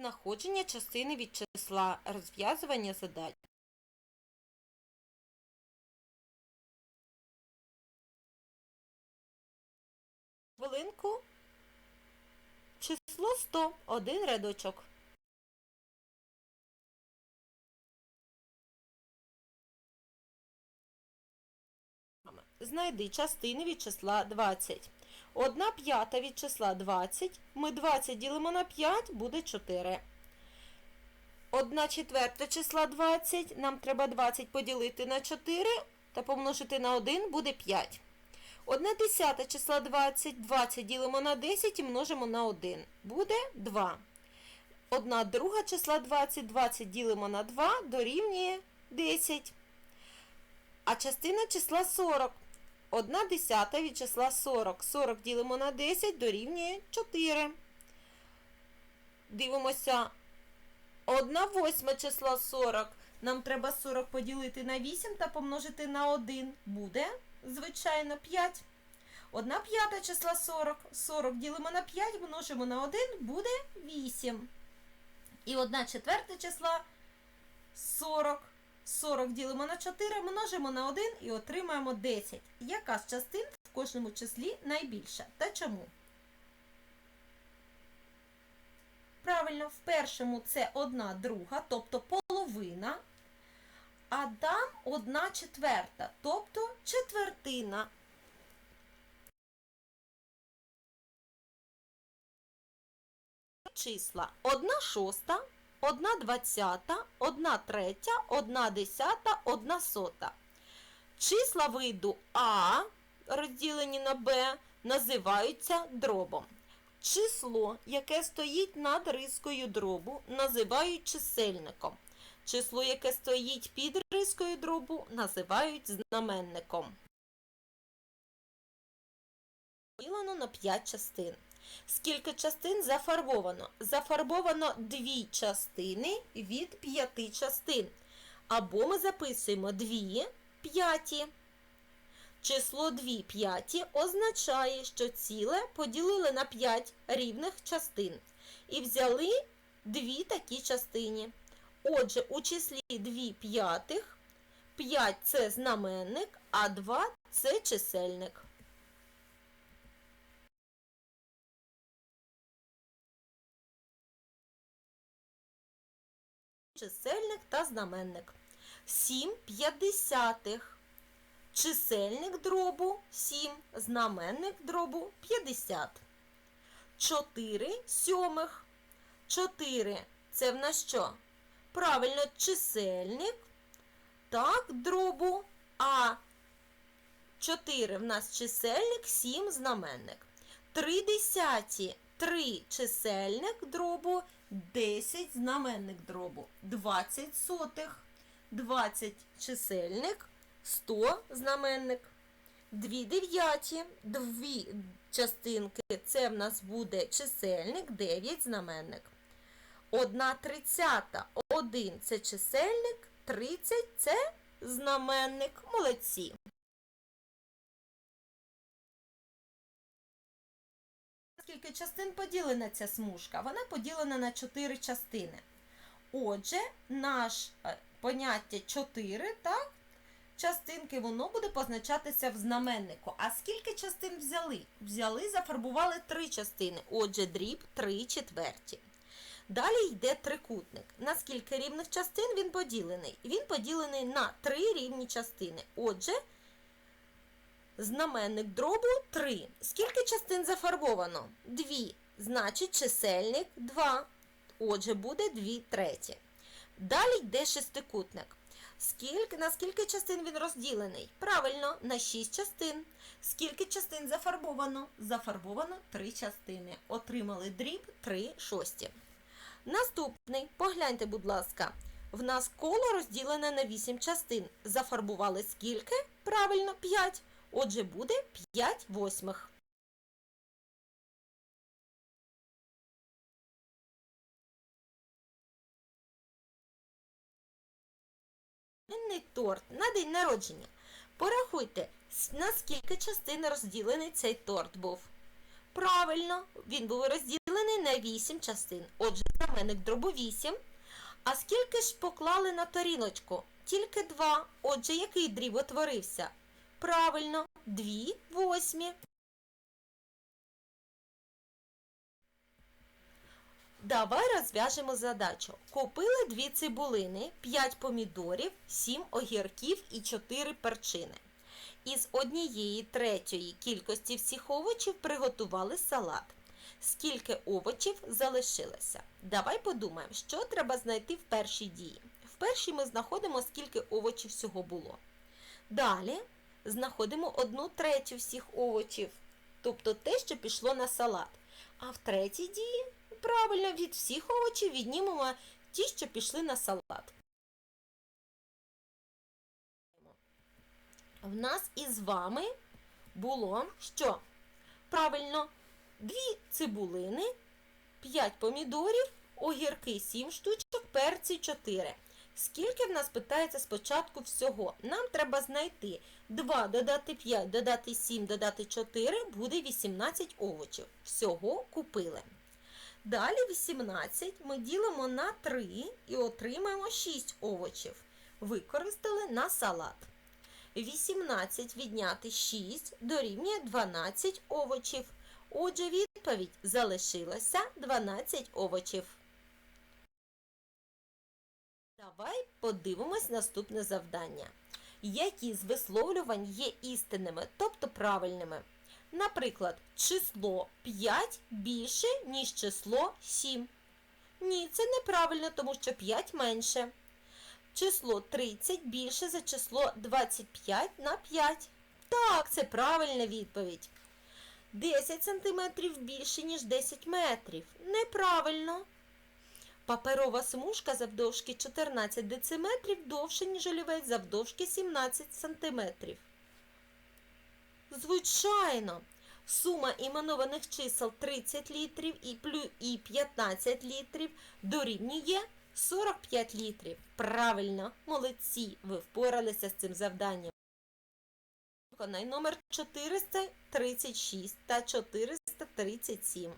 Знаходження частини від числа розв'язування задач. Хвилинку. Число 100. Один рядочок. Знайди частини від числа 20. Одна п'ята від числа 20. Ми 20 ділимо на 5, буде 4. Одна четверта числа 20. Нам треба 20 поділити на 4 та помножити на 1 буде 5. Одна десята числа 20. 20 ділимо на 10 і множимо на 1. Буде 2. Одна друга числа 20. 20 ділимо на 2 дорівнює 10. А частина числа 40. Одна десята від числа 40. 40 ділимо на 10 дорівнює 4. Дивимося. Одна восьма числа 40. Нам треба 40 поділити на 8 та помножити на 1. Буде, звичайно, 5. Одна п'ята числа 40. 40 ділимо на 5, множимо на 1, буде 8. І одна четверта числа 40. 40 ділимо на 4, множимо на 1 і отримаємо 10. Яка з частин в кожному числі найбільша? Та чому? Правильно, в першому це 1 друга, тобто половина, а там 1 четверта, тобто четвертина. Числа 1 шоста, 1 двадцята, 1 третя, 1 десята, 1 сота. Числа виду А, розділені на Б, називаються дробом. Число, яке стоїть над рискою дробу, називають чисельником. Число, яке стоїть під рискою дробу, називають знаменником. Поділено на 5 частин. Скільки частин зафарбовано? Зафарбовано дві частини від п'яти частин. Або ми записуємо дві п'яті. Число 2 п'яті означає, що ціле поділили на 5 рівних частин. І взяли дві такі частини. Отже, у числі 2 п'ятих 5 це знаменник, а 2 це чисельник. Чисельник та знаменник. 7 п'ятдесятих. Чисельник дробу 7, знаменник дробу 50. 4 сьомих. 4 це в нас що? Правильно, чисельник. Так, дробу. А 4 в нас чисельник, 7 знаменник. 3 десяті. 3 чисельник дробу, 10 знаменник дробу. 20 сотих. 20 чисельник. 100 знаменник. 2 дев'яті, 2 частинки. Це в нас буде чисельник, 9 знаменник. 1 тридцята, 1 це чисельник, 30 це знаменник. Молодці. Скільки частин поділена ця смужка? Вона поділена на 4 частини. Отже, наш е, поняття 4, так? частинки, воно буде позначатися в знаменнику. А скільки частин взяли? Взяли, зафарбували три частини. Отже, дріб 3 четверті. Далі йде трикутник. На скільки рівних частин він поділений? Він поділений на три рівні частини. Отже, знаменник дробу 3. Скільки частин зафарбовано? 2. Значить, чисельник 2. Отже, буде 2 треті. Далі йде шестикутник. Скільки, на скільки частин він розділений? Правильно, на 6 частин. Скільки частин зафарбовано? Зафарбовано 3 частини. Отримали дріб 3 шості. Наступний, погляньте, будь ласка, в нас коло розділене на 8 частин. Зафарбували скільки? Правильно, 5. Отже, буде 5 восьмих. Торт на день народження. Порахуйте, на скільки частин розділений цей торт був. Правильно, він був розділений на 8 частин. Отже, знаменник дробу 8. А скільки ж поклали на тарілочку? Тільки 2. Отже, який дріб утворився? Правильно, 2 восьмі. Давай розв'яжемо задачу. Купили дві цибулини, 5 помідорів, 7 огірків і 4 перчини. Із однієї третьої кількості всіх овочів приготували салат. Скільки овочів залишилося? Давай подумаємо, що треба знайти в першій дії. В першій ми знаходимо, скільки овочів всього було. Далі знаходимо одну третю всіх овочів, тобто те, що пішло на салат. А в третій дії правильно від всіх овочів віднімемо ті, що пішли на салат. В нас із вами було що? Правильно, дві цибулини, 5 помідорів, огірки 7 штучок, перці 4. Скільки в нас питається спочатку всього? Нам треба знайти 2 додати 5, додати 7, додати 4, буде 18 овочів. Всього купили. Далі 18 ми ділимо на 3 і отримаємо 6 овочів. Використали на салат. 18 відняти 6 дорівнює 12 овочів. Отже, відповідь залишилося 12 овочів. Подивимось наступне завдання. Які з висловлювань є істинними, тобто правильними? Наприклад, число 5 більше, ніж число 7. Ні, це неправильно, тому що 5 менше. Число 30 більше за число 25 на 5. Так, це правильна відповідь. 10 см більше, ніж 10 метрів. Неправильно. Паперова смужка завдовжки 14 дециметрів довше, ніж олівець завдовжки 17 см. Звичайно, сума іменованих чисел 30 літрів і, плю, і 15 літрів дорівнює 45 літрів. Правильно, молодці, ви впоралися з цим завданням. Номер 436 та 437.